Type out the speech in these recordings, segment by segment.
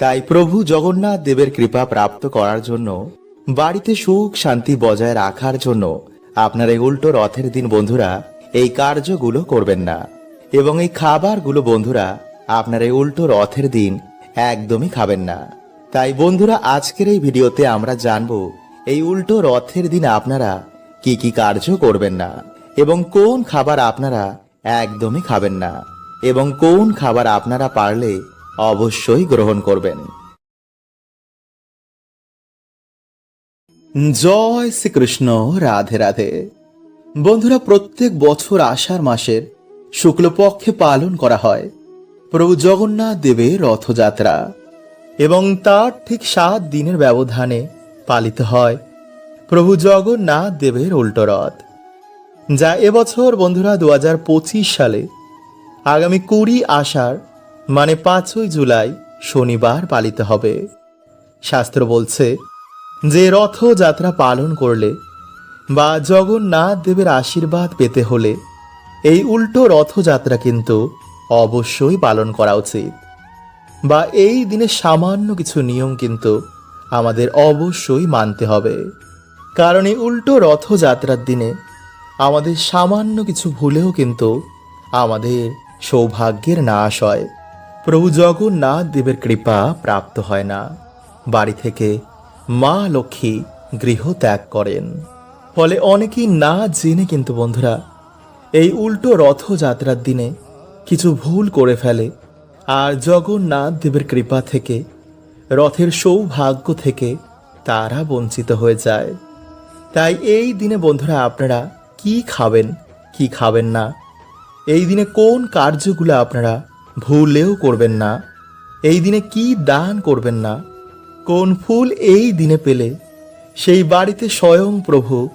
তাই প্রভু জগন্নাথ দেবের কৃপা প্রাপ্ত করার জন্য বাড়িতে সুখ শান্তি বজায় রাখার জন্য আপনার এই উল্টো রথের দিন বন্ধুরা, এই কার্যগুলো করবেন না। এবং এই খাবারগুলো বন্ধুরা, আপনার এই উল্টো রথের দিন একদমই খাবেন না। তাই বন্ধুরা, আজকের এই ভিডিওতে আমরা জানব, এই উল্টো রথের দিন আপনারা কি কি কার্য করবেন না এবং কোন খাবার আপনারা একদমই খাবেন না। এবং কোন খাবার আপনারা পারলে অবশ্যই গ্রহণ করবেন। জয় শ্রীকৃষ্ণ, রাধে রাধে। বন্ধুরা, প্রত্যেক বছর আষাঢ় মাসের শুক্লপক্ষে পালন করা হয় প্রভু জগন্নাথ দেবের রথযাত্রা এবং তার ঠিক সাত দিনের ব্যবধানে পালিত হয় প্রভু জগন্নাথ দেবের উল্টো রথ। যা এবছর বন্ধুরা দু হাজার পঁচিশ সালে আগামী কুড়ি আষাঢ় মানে পাঁচই জুলাই শনিবার পালিত হবে। শাস্ত্র বলছে, যে রথযাত্রা পালন করলে বা জগন্নাথ দেবের আশীর্বাদ পেতে হলে এই উল্টো রথযাত্রা কিন্তু অবশ্যই পালন করা উচিত। বা এই দিনে সামান্য কিছু নিয়ম কিন্তু আমাদের অবশ্যই মানতে হবে। কারণ এই উল্টো রথযাত্রার দিনে আমাদের সামান্য কিছু ভুলেও কিন্তু আমাদের সৌভাগ্যের নাশ হয়। প্রভু জগন্নাথ দেবের কৃপা প্রাপ্ত হয় না। বাড়ি থেকে মা লক্ষ্মী গৃহ ত্যাগ করেন। ফলে অনেকেই না জেনে কিন্তু বন্ধুরা, এই উল্টো রথযাত্রার দিনে কিছু ভুল করে ফেলে আর জগন্নাথ দেবের কৃপা থেকে, রথের সৌভাগ্য থেকে তারা বঞ্চিত হয়ে যায়। তাই এই দিনে বন্ধুরা আপনারা কি খাবেন কি খাবেন না? এই দিনে কোন কার্যগুলো আপনারা ভুলেও করবেন না। এই দিনে কি দান করবেন না? কোন ফুল এই দিনে পেলে? সেই বাড়িতে স্বয়ং প্রভু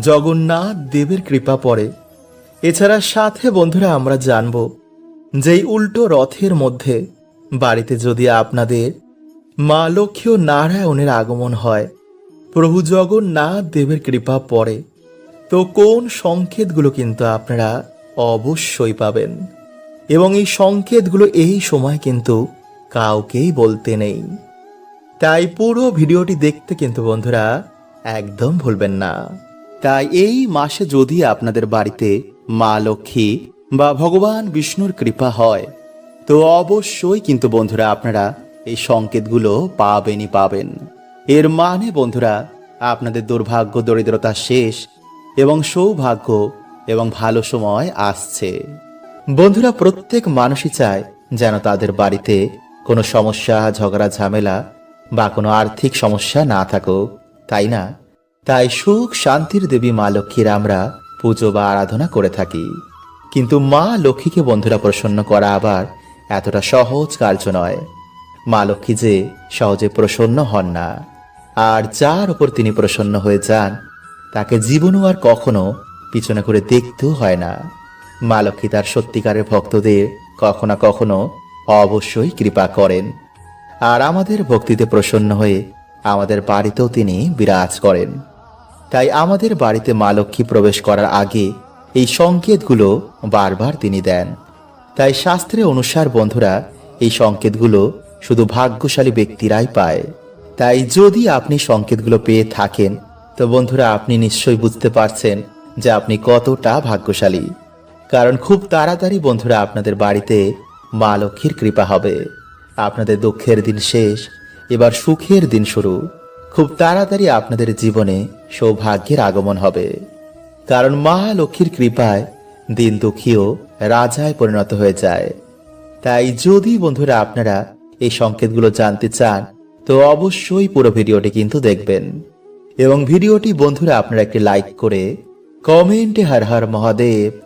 জগন্নাথ দেবের কৃপা পড়ে। এছাড়া সাথে বন্ধুরা আমরা জানব যে উল্টো রথের মধ্যে বাড়িতে যদি আপনাদের মা লক্ষ্মী ও নারায়ণের আগমন হয়, প্রভু জগন্নাথ দেবের কৃপা পড়ে, তো কোন সংকেতগুলো কিন্তু আপনারা অবশ্যই পাবেন। এবং এই সংকেতগুলো এই সময় কিন্তু কাউকেই বলতে নেই। তাই পুরো ভিডিওটি দেখতে কিন্তু বন্ধুরা একদম ভুলবেন না। তাই এই মাসে যদি আপনাদের বাড়িতে মা লক্ষ্মী বা ভগবান বিষ্ণুর কৃপা হয়, তো অবশ্যই কিন্তু বন্ধুরা আপনারা এই সংকেতগুলো পাবেনই পাবেন। এর মানে বন্ধুরা, আপনাদের দুর্ভাগ্য, দরিদ্রতা শেষ এবং সৌভাগ্য এবং ভালো সময় আসছে। বন্ধুরা, প্রত্যেক মানুষই চায় যেন তাদের বাড়িতে কোনো সমস্যা, ঝগড়া, ঝামেলা বা কোনো আর্থিক সমস্যা না থাকুক, তাই না? তাই সুখ শান্তির দেবী মা লক্ষ্মীর আমরা পুজো বা আরাধনা করে থাকি। কিন্তু মা লক্ষ্মীকে বন্ধুরা প্রসন্ন করা আবার এতটা সহজ কার্য নয়। মা লক্ষ্মী যে সহজে প্রসন্ন হন না, আর যার উপর তিনি প্রসন্ন হয়ে যান, তাকে জীবনও আর কখনো পিছনে করে দেখতেও হয় না। মা লক্ষ্মী তার সত্যিকারের ভক্তদের কখনো কখনো অবশ্যই কৃপা করেন। আর আমাদের ভক্তিতে প্রসন্ন হয়ে আমাদের বাড়িতেও তিনি বিরাজ করেন। তাই আমাদের বাড়িতে মা লক্ষ্মী প্রবেশ করার আগে এই সংকেতগুলো বারবার তিনি দেন। তাই শাস্ত্রে অনুসার বন্ধুরা, এই সংকেতগুলো শুধু ভাগ্যশালী ব্যক্তিরাই পায়। তাই যদি আপনি সংকেতগুলো পেয়ে থাকেন, তো বন্ধুরা, আপনি নিশ্চয়ই বুঝতে পারছেন যে আপনি কতটা ভাগ্যশালী। কারণ খুব তাড়াতাড়ি বন্ধুরা আপনাদের বাড়িতে মা লক্ষ্মীর কৃপা হবে। আপনাদের দুঃখের দিন শেষ, এবার সুখের দিন শুরু। খুব তাড়াতাড়ি আপনাদের জীবনে সৌভাগ্যের আগমন হবে। কারণ মা লক্ষ্মীর কৃপায় দিন দুঃখীও রাজায় পরিণত হয়ে যায়। তাই যদি বন্ধুরা আপনারা এই সংকেতগুলো জানতে চান, তো অবশ্যই পুরো ভিডিওটি কিন্তু দেখবেন। এবং ভিডিওটি বন্ধুরা আপনারা একটি লাইক করে কমেন্টে হর হর মহাদেব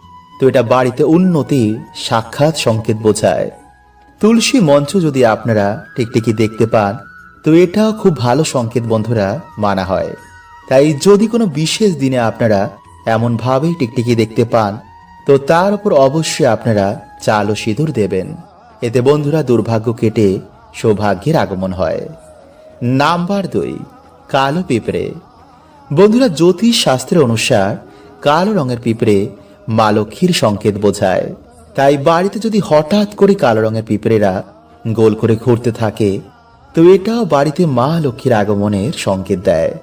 তো এটা বাড়িতে উন্নতি, সাক্ষাৎ, সংকেত বোঝায়। তুলসী মঞ্চ যদি আপনারা টিকটিকি দেখতে পান, তো এটাও খুব ভালো সংকেত বন্ধুরা মানা হয়। তাই যদি কোনো বিশেষ দিনে আপনারা এমনভাবেই টিকটিকি দেখতে পান, তো তার উপর অবশ্যই আপনারা চাল ও সিঁদুর দেবেন। এতে বন্ধুরা দুর্ভাগ্য কেটে সৌভাগ্যের আগমন হয়। নাম্বার দুই, কালো পিঁপড়ে। বন্ধুরা জ্যোতিষ শাস্ত্রের অনুসার কালো রঙের পিঁপড়ে মা লক্ষ্মীর সংকেত বোঝায়। তাই বাড়িতে যদি হঠাৎ করে কালো রঙের পিঁপড়েরা গোল করে ঘুরতে থাকে, তো এটাও বাড়িতে মা লক্ষ্মীর আগমনের সংকেত দেয়।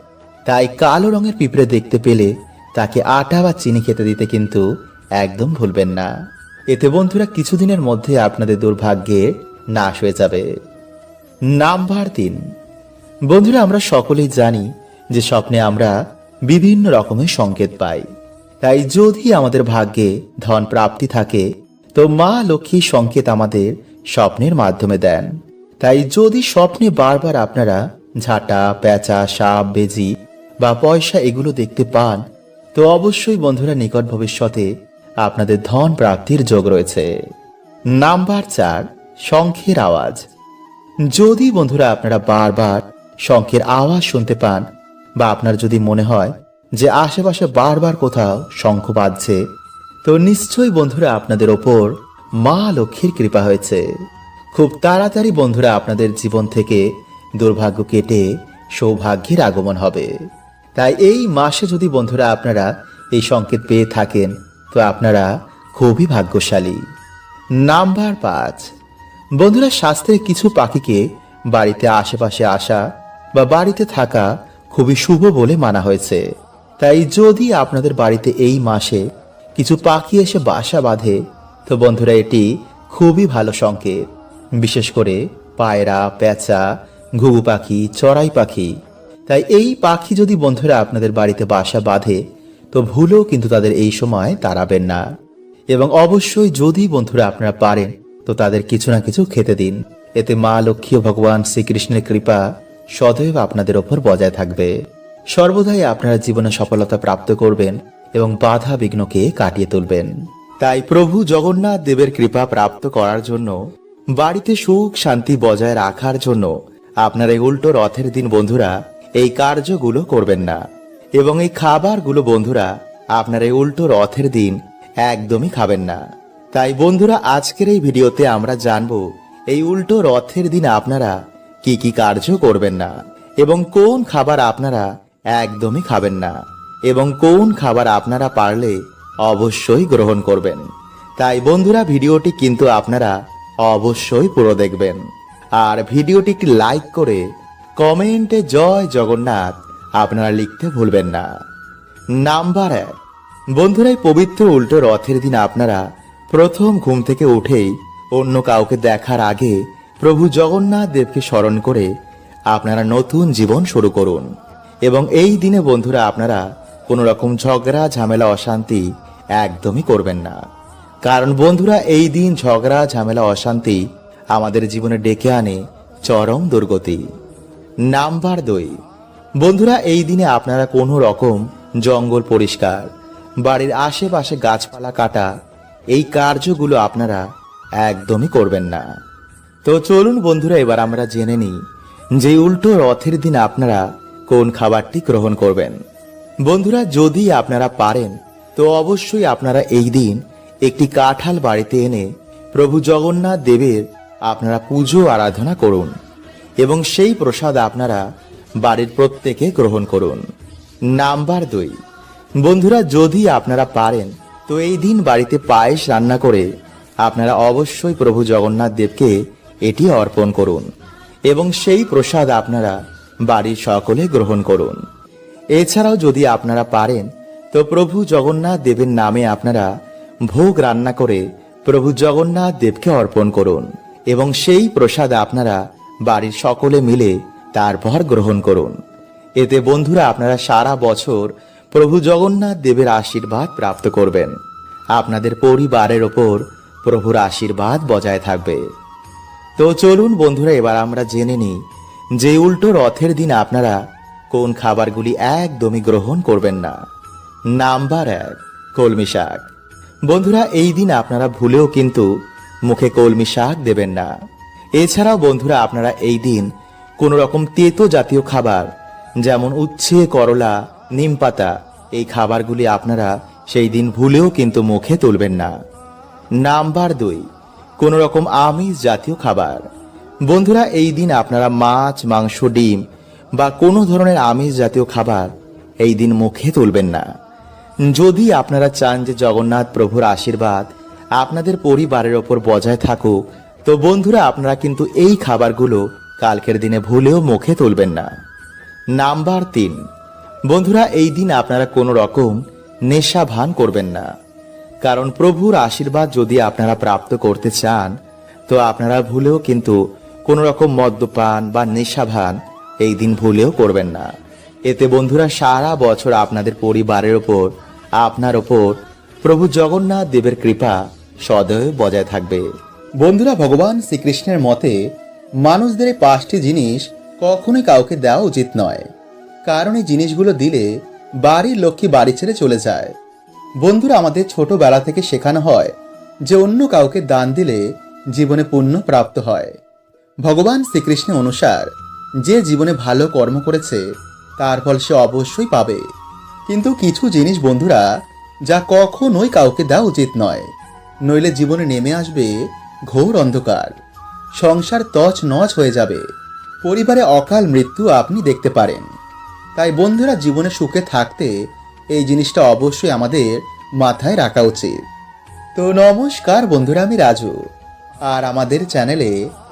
তাই কালো রঙের পিঁপড়ে দেখতে পেলে তাকে আটা বা চিনি খেতে দিতে কিন্তু একদম ভুলবেন না। এতে বন্ধুরা কিছুদিনের মধ্যে আপনাদের দুর্ভাগ্যে নাশ হয়ে যাবে। নাম্বার তিন। বন্ধুরা, আমরা সকলেই জানি যে স্বপ্নে আমরা বিভিন্ন রকমের সংকেত পাই। তাই যদি আমাদের ভাগ্যে ধন প্রাপ্তি থাকে, তো মা লক্ষ্মী সংকেত আমাদের স্বপ্নের মাধ্যমে দেন। তাই যদি স্বপ্নে বারবার আপনারা ঝাঁটা, পেঁচা, সাপ, বেজি বা পয়সা এগুলো দেখতে পান, তো অবশ্যই বন্ধুরা নিকট ভবিষ্যতে আপনাদের ধন প্রাপ্তির যোগ রয়েছে। নাম্বার চার, শঙ্খের আওয়াজ। যদি বন্ধুরা আপনারা বারবার শঙ্খের আওয়াজ শুনতে পান বা আপনার যদি মনে হয় যে আশেপাশে বারবার কোথাও শঙ্খ বাজছে, তো নিশ্চয়ই বন্ধুরা আপনাদের ওপর মা লক্ষ্মীর কৃপা হয়েছে। খুব তাড়াতাড়ি বন্ধুরা আপনাদের জীবন থেকে দুর্ভাগ্য কেটে সৌভাগ্যের আগমন হবে। তাই এই মাসে যদি বন্ধুরা আপনারা এই সংকেত পেয়ে থাকেন, তো আপনারা খুবই ভাগ্যশালী। নাম্বার পাঁচ। বন্ধুরা শাস্ত্রে কিছু পাখিকে বাড়িতে আশেপাশে আসা বা বাড়িতে থাকা খুবই শুভ বলে মানা হয়েছে। তাই যদি আপনাদের বাড়িতে এই মাসে কিছু পাখি এসে বাসা বাঁধে, তো বন্ধুরা এটি খুবই ভালো সংকেত। বিশেষ করে পায়রা পেঁচা ঘুঘু পাখি, চড়াই পাখি। তাই এই পাখি যদি বন্ধুরা আপনাদের বাড়িতে বাসা বাঁধে, তো ভুলেও কিন্তু তাদের এই সময় তাড়াবেন না। এবং অবশ্যই যদি বন্ধুরা আপনারা পারেন, তো তাদের কিছু না কিছু খেতে দিন। এতে মা লক্ষ্মী ও ভগবান শ্রীকৃষ্ণের কৃপা সদৈব আপনাদের ওপর বজায় থাকবে। সর্বদাই আপনারা জীবনে সফলতা প্রাপ্ত করবেন এবং বাধা বিঘ্নকে কাটিয়ে তুলবেন। তাই প্রভু জগন্নাথ দেবের কৃপা প্রাপ্ত করার জন্য, বাড়িতে সুখ শান্তি বজায় রাখার জন্য আপনার এই উল্টো রথের দিন বন্ধুরা, এই কার্যগুলো করবেন না। এবং এই খাবারগুলো বন্ধুরা, আপনার এই উল্টো রথের দিন একদমই খাবেন না। তাই বন্ধুরা, আজকের এই ভিডিওতে আমরা জানব, এই উল্টো রথের দিন আপনারা কি কি কার্য করবেন না এবং কোন খাবার আপনারা একদমই খাবেন না। এবং কোন খাবার আপনারা পারলে অবশ্যই গ্রহণ করবেন। তাই বন্ধুরা, ভিডিওটি কিন্তু আপনারা অবশ্যই পুরো দেখবেন। আর ভিডিওটি একটি লাইক করে কমেন্টে জয় জগন্নাথ আপনারা লিখতে ভুলবেন না। নাম্বার এক। বন্ধুরা, এই পবিত্র উল্টো রথের দিন আপনারা প্রথম ঘুম থেকে উঠেই অন্য কাউকে দেখার আগে প্রভু জগন্নাথ দেবকে স্মরণ করে আপনারা নতুন জীবন শুরু করুন। এবং এই দিনে বন্ধুরা আপনারা কোনো রকম ঝগড়া, ঝামেলা, অশান্তি একদমই করবেন না। কারণ বন্ধুরা, এই দিন ঝগড়া, ঝামেলা, অশান্তি আমাদের জীবনে ডেকে আনে চরম দুর্গতি। নাম্বার দুই, বন্ধুরা, এই দিনে আপনারা কোনো রকম জঙ্গল পরিষ্কার, বাড়ির আশেপাশে গাছপালা কাটা, এই কার্যগুলো আপনারা একদমই করবেন না। তো চলুন বন্ধুরা, এবার আমরা জেনে নিই যে উল্টো রথের দিন আপনারা কোন খাবারটি গ্রহণ করবেন। বন্ধুরা, যদি আপনারা পারেন, তো অবশ্যই আপনারা এই দিন একটি কাঁঠাল বাড়িতে এনে প্রভু জগন্নাথ দেবের আপনারা পুজো আরাধনা করুন এবং সেই প্রসাদ আপনারা বাড়ির প্রত্যেকে গ্রহণ করুন। নাম্বার দুই। বন্ধুরা, যদি আপনারা পারেন, তো এই দিন বাড়িতে পায়েস রান্না করে আপনারা অবশ্যই প্রভু জগন্নাথ দেবকে এটি অর্পণ করুন এবং সেই প্রসাদ আপনারা বাড়ির সকলে গ্রহণ করুন। এছাড়াও যদি আপনারা পারেন, তো প্রভু জগন্নাথ দেবের নামে আপনারা ভোগ রান্না করে প্রভু জগন্নাথ দেবকে অর্পণ করুন এবং সেই প্রসাদ আপনারা বাড়ির সকলে মিলে তারপর গ্রহণ করুন। এতে বন্ধুরা আপনারা সারা বছর প্রভু জগন্নাথ দেবের আশীর্বাদ প্রাপ্ত করবেন। আপনাদের পরিবারের ওপর প্রভুর আশীর্বাদ বজায় থাকবে। তো চলুন বন্ধুরা, এবার আমরা জেনে নিই যে উল্টো রথের দিন আপনারা কোন খাবারগুলি একদমই গ্রহণ করবেন না। নাম্বার এক, কলমি শাক। বন্ধুরা, এই দিন আপনারা ভুলেও কিন্তু মুখে কলমি শাক দেবেন না। এছাড়াও বন্ধুরা, আপনারা এই দিন কোনো রকম তেতো জাতীয় খাবার, যেমন উচ্ছে, করলা নিমপাতা এই খাবারগুলি আপনারা সেই দিন ভুলেও কিন্তু মুখে তুলবেন না। নাম্বার দুই, কোনো রকম আমিষ জাতীয় খাবার। বন্ধুরা, এই দিন আপনারা মাছ, মাংস, ডিম বা কোনো ধরনের আমিষ জাতীয় খাবার এই দিন মুখে তুলবেন না। যদি আপনারা চান যে জগন্নাথ প্রভুর আশীর্বাদ আপনাদের পরিবারের ওপর বজায় থাকুক, তো বন্ধুরা, আপনারা কিন্তু এই খাবারগুলো কালকের দিনে ভুলেও মুখে তুলবেন না। নাম্বার তিন। বন্ধুরা, এই দিন আপনারা কোনো রকম নেশা ভান করবেন না। কারণ প্রভুর আশীর্বাদ যদি আপনারা প্রাপ্ত করতে চান, তো আপনারা ভুলেও কিন্তু কোনো রকম মদ্যপান বা নেশা ভান এই দিন ভুলেও করবেন না। এতে বন্ধুরা, সারা বছর আপনাদের পরিবারের ওপর, আপনার ওপর প্রভু জগন্নাথ দেবের কৃপা সদয় বজায় থাকবে। বন্ধুরা, ভগবান শ্রীকৃষ্ণের মতে, মানুষদের পাঁচটি জিনিস কখনোই কাউকে দেওয়া উচিত নয়। কারণ এই জিনিসগুলো দিলে বাড়ির লক্ষ্মী বাড়ি ছেড়ে চলে যায়। বন্ধুরা, আমাদের ছোটবেলা থেকে শেখানো হয় যে অন্য কাউকে দান দিলে জীবনে পুণ্য প্রাপ্ত হয়। ভগবান শ্রীকৃষ্ণের অনুসার, যে জীবনে ভালো কর্ম করেছে, তার ফল সে অবশ্যই পাবে। কিন্তু কিছু জিনিস, বন্ধুরা, যা কখনোই কাউকে দেওয়া উচিত নয়। নইলে জীবনে নেমে আসবে ঘোর অন্ধকার। সংসার তছ নচ হয়ে যাবে। পরিবারে অকাল মৃত্যু আপনি দেখতে পারেন। তাই বন্ধুরা, জীবনে সুখে থাকতে এই জিনিসটা অবশ্যই আমাদের মাথায় রাখা উচিত। তো নমস্কার বন্ধুরা, আমি রাজু। আর আমাদের চ্যানেলে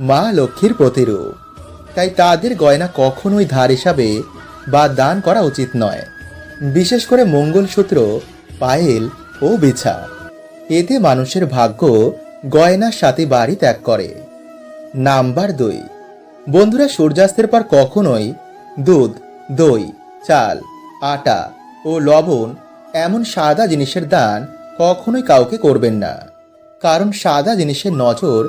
মা লক্ষ্মীর প্রতিরূপ। তাই তাদের গয়না কখনোই ধার হিসাবে বা দান করা উচিত নয়। বিশেষ করে মঙ্গলসূত্র, পায়েল ও বিছা। এতে মানুষের ভাগ্য গয়নার সাথে বাড়ি ত্যাগ করে। নাম্বার দুই। বন্ধুরা, সূর্যাস্তের পর কখনোই দুধ, দই, চাল, আটা ও লবণ এমন সাদা জিনিসের দান কখনোই কাউকে করবেন না। কারণ সাদা জিনিসের নজর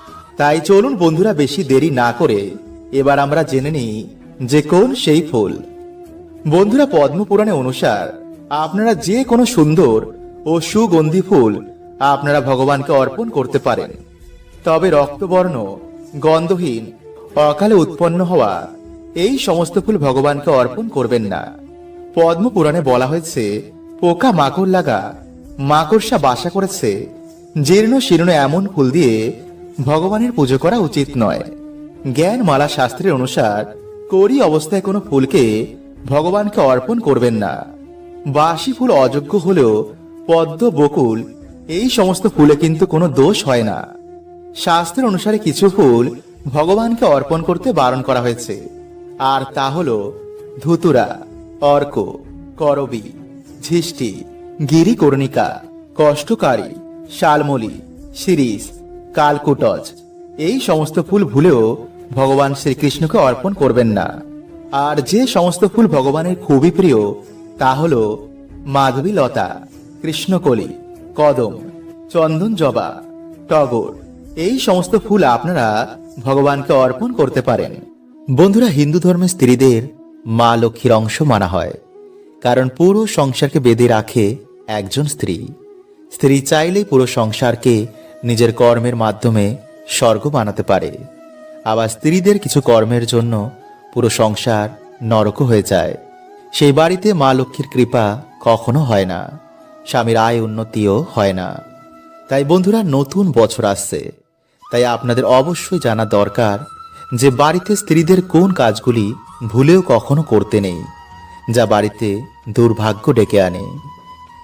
তাই চলুন বন্ধুরা বেশি দেরি না করে এবার আমরা জেনে নিই যে কোন সেই ফুল। বন্ধুরা পদ্মপুরাণে অনুসার আপনারা যে কোনো সুন্দর ও সুগন্ধি ফুল আপনারা ভগবানকে অর্পণ করতে পারেন। তবে রক্তবর্ণ, গন্ধহীন, অকালে উৎপন্ন হওয়া এই সমস্ত ফুল ভগবানকে অর্পণ করবেন না। পদ্ম পুরাণে বলা হয়েছে, পোকা মাকড় লাগা, মাকড়সা বাসা করেছে, জীর্ণ শীর্ণ এমন ফুল দিয়ে ভগবানের পুজো করা উচিত নয়। জ্ঞান মালা শাস্ত্রের অনুসার, করি অবস্থায় কোনো ফুলকে ভগবানকে অর্পণ করবেন না। বাসি ফুল অযোগ্য হলেও পদ্ম, বকুল, এই সমস্ত ফুলে কিন্তু কোনো দোষ হয় না। শাস্ত্রের অনুসারে কিছু ফুল ভগবানকে অর্পণ করতে বারণ করা হয়েছে। আর তা হল ধুতুরা, অর্ক, করবি ঝিষ্টি গিরিকর্ণিকা, কষ্টকারী, শালমলি শিরিষ কালকুটজ। এই সমস্ত ফুল ভুলেও ভগবান শ্রীকৃষ্ণকে অর্পণ করবেন না। আর যে সমস্ত ফুল ভগবানের খুবই প্রিয়, তা হল মাধবী লতা কৃষ্ণকলি, কদম, চন্দন জবা, টগর। এই সমস্ত ফুল আপনারা ভগবানকে অর্পণ করতে পারেন। বন্ধুরা, হিন্দু ধর্মের স্ত্রীদের মা লক্ষ্মীর অংশ মানা হয়। কারণ পুরো সংসারকে বেঁধে রাখে একজন স্ত্রী। স্ত্রী চাইলেই পুরো সংসারকে নিজের কর্মের মাধ্যমে স্বর্গ বানাতে পারে। আবার স্ত্রীদের কিছু কর্মের জন্য পুরো সংসার নরক হয়ে যায়। সেই বাড়িতে মা লক্ষ্মীর কৃপা কখনো হয় না। স্বামীর আয় উন্নতিও হয় না। তাই বন্ধুরা, নতুন বছর আসছে। তাই আপনাদের অবশ্যই জানা দরকার যে বাড়িতে স্ত্রীদের কোন কাজগুলি ভুলেও কখনো করতে নেই, যা বাড়িতে দুর্ভাগ্য ডেকে আনে।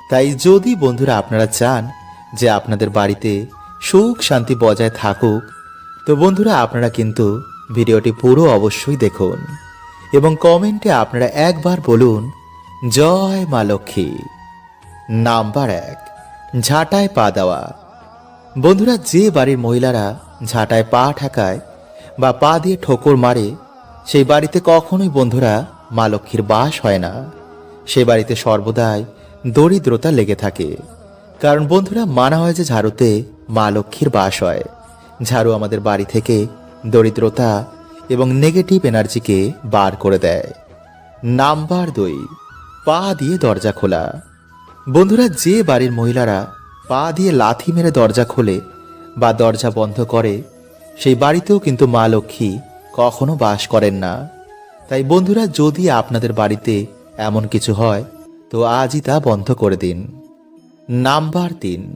তাই যদি বন্ধুরা আপনারা চান যে আপনাদের বাড়িতে সুখ শান্তি বজায় থাকুক। তো বন্ধুরা, আপনারা কিন্তু ভিডিওটি পুরো অবশ্যই দেখুন এবং কমেন্টে আপনারা একবার বলুন, জয় মা লক্ষ্মী। নাম্বার এক, ঝাঁটায় পা দেওয়া। বন্ধুরা, যে বাড়ির মহিলারা ঝাঁটায় পা ঠেকায় বা পা দিয়ে ঠোকর মারে, সেই বাড়িতে কখনোই বন্ধুরা মা লক্ষ্মীর বাস হয় না। সে বাড়িতে সর্বদাই দরিদ্রতা লেগে থাকে। কারণ বন্ধুরা, মানা হয় যে ঝাড়ুতে মা লক্ষ্মীর বাস হয়। ঝাড়ু আমাদের বাড়ি থেকে দরিদ্রতা এবং নেগেটিভ এনার্জিকে বার করে দেয়। নাম্বার দুই, পা দিয়ে দরজা খোলা। বন্ধুরা, যে বাড়ির মহিলারা পা দিয়ে লাথি মেরে দরজা খোলে বা দরজা বন্ধ করে, সেই বাড়িতেও কিন্তু মা লক্ষ্মী কখনো বাস করেন না। তাই বন্ধুরা, যদি আপনাদের বাড়িতে এমন কিছু হয়, তো আজই তা বন্ধ করে দিন। নাম্বার তিন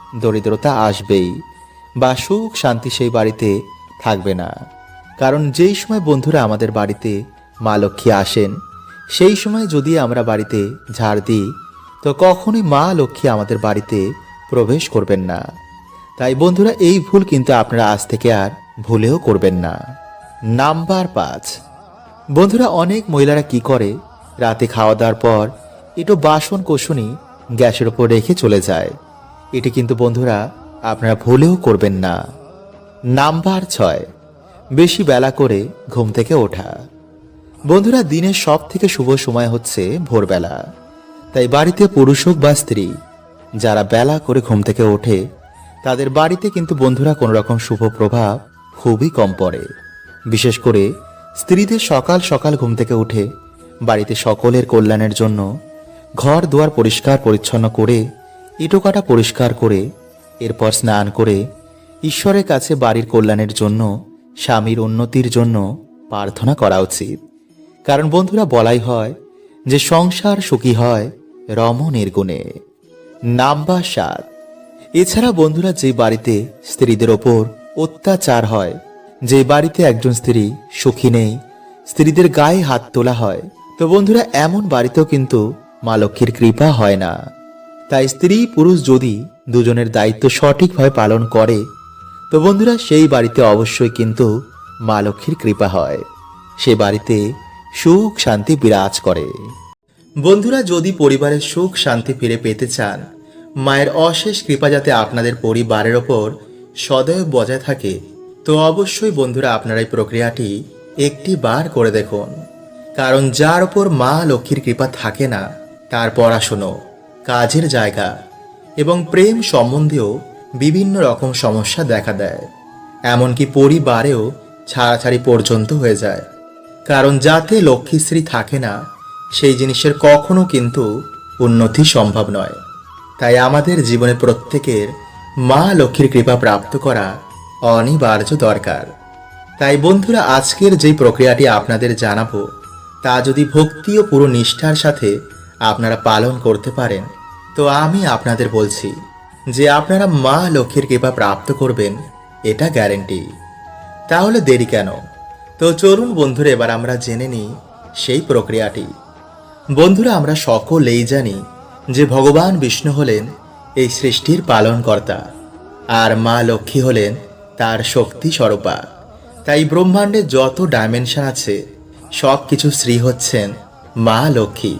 দরিদ্রতা আসবেই বা সুখ শান্তি সেই বাড়িতে থাকবে না। কারণ যেই সময় বন্ধুরা আমাদের বাড়িতে মা লক্ষ্মী আসেন, সেই সময় যদি আমরা বাড়িতে ঝাড় দিই, তো কখনোই মা লক্ষ্মী আমাদের বাড়িতে প্রবেশ করবেন না। তাই বন্ধুরা, এই ভুল কিন্তু আপনারা আজ থেকে আর ভুলেও করবেন না। নাম্বার পাঁচ। বন্ধুরা, অনেক মহিলারা কি করে? রাতে খাওয়া দাওয়ার পর একটু বাসন কোষণই গ্যাসের ওপর রেখে চলে যায়। এটি কিন্তু বন্ধুরা আপনারা ভুলেও করবেন না। নাম্বার ছয়, বেশি বেলা করে ঘুম থেকে ওঠা। বন্ধুরা, দিনের সব থেকে শুভ সময় হচ্ছে ভোরবেলা। তাই বাড়িতে পুরুষ হোক বা স্ত্রী, যারা বেলা করে ঘুম থেকে ওঠে, তাদের বাড়িতে কিন্তু বন্ধুরা কোনো রকম শুভ প্রভাব খুবই কম পড়ে। বিশেষ করে স্ত্রীদের সকাল সকাল ঘুম থেকে উঠে বাড়িতে সকলের কল্যাণের জন্য ঘর দুয়ার পরিষ্কার পরিচ্ছন্ন করে ইটোকাটা পরিষ্কার করে, এরপর স্নান করে, ঈশ্বরের কাছে বাড়ির কল্যাণের জন্য, স্বামীর উন্নতির জন্য প্রার্থনা করা উচিত। কারণ বন্ধুরা, বলাই হয় যে সংসার সুখী হয় রমণের গুণে। নাম্বার সাত। এছাড়া বন্ধুরা, যে বাড়িতে স্ত্রীদের ওপর অত্যাচার হয়, যে বাড়িতে একজন স্ত্রী সুখী নেই, স্ত্রীদের গায়ে হাত তোলা হয়, তো বন্ধুরা, এমন বাড়িতেও কিন্তু মা লক্ষ্মীর কৃপা হয় না। তাই স্ত্রী পুরুষ যদি দুজনের দায়িত্ব সঠিকভাবে পালন করে, তো বন্ধুরা সেই বাড়িতে অবশ্যই কিন্তু মা লক্ষ্মীর কৃপা হয়। সে বাড়িতে সুখ শান্তি বিরাজ করে। বন্ধুরা যদি পরিবারের সুখ শান্তি ফিরে পেতে চান, মায়ের অশেষ কৃপা যাতে আপনাদের পরিবারের ওপর সদয় বজায় থাকে, তো অবশ্যই বন্ধুরা আপনারা এই প্রক্রিয়াটি একটি বার করে দেখুন। কারণ যার ওপর মা লক্ষ্মীর কৃপা থাকে না তার পড়াশুনো কাজের জায়গা এবং প্রেম সম্বন্ধেও বিভিন্ন রকম সমস্যা দেখা দেয়। এমনকি পরিবারেও ছাড়াছাড়ি পর্যন্ত হয়ে যায়। কারণ যাতে লক্ষ্মীশ্রী থাকে না, সেই জিনিসের কখনো কিন্তু উন্নতি সম্ভব নয়। তাই আমাদের জীবনে প্রত্যেকের মা লক্ষ্মীর কৃপা প্রাপ্ত করা অনিবার্য দরকার। তাই বন্ধুরা, আজকের যে প্রক্রিয়াটি আপনাদের জানাব, তা যদি ভক্তি ও পুরো নিষ্ঠার সাথে আপনারা পালন করতে পারেন। তো আমি আপনাদের বলছি যে আপনারা মা লক্ষ্মীর কৃপা প্রাপ্ত করবেন, এটা গ্যারেন্টি। তাহলে দেরি কেন? তো চলুন বন্ধুরা, এবার আমরা জেনে নিই সেই প্রক্রিয়াটি। বন্ধুরা, আমরা সকলেই জানি যে ভগবান বিষ্ণু হলেন এই সৃষ্টির পালনকর্তা আর মা লক্ষ্মী হলেন তার শক্তি স্বরূপা। তাই ব্রহ্মাণ্ডে যত ডাইমেনশন আছে সব কিছু শ্রী হচ্ছেন মা লক্ষ্মী।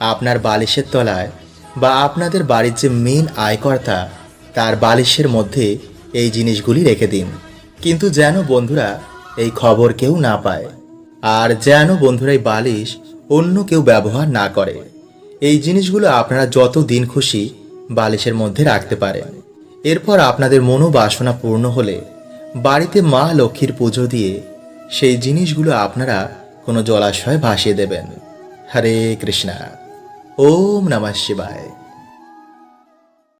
আপনার বালিশের তলায় বা আপনাদের বাড়ির যে মেন আয়কর্তা, তার বালিশের মধ্যে এই জিনিসগুলি রেখে দিন। কিন্তু যেন বন্ধুরা এই খবর কেউ না পায়, আর যেন বন্ধুরা এই বালিশ অন্য কেউ ব্যবহার না করে। এই জিনিসগুলো আপনারা যত দিন খুশি বালিশের মধ্যে রাখতে পারেন। এরপর আপনাদের মনোবাসনা পূর্ণ হলে বাড়িতে মা লক্ষ্মীর পুজো দিয়ে সেই জিনিসগুলো আপনারা কোনো জলাশয়ে ভাসিয়ে দেবেন। হরে কৃষ্ণা। ওম নমঃ শিবায়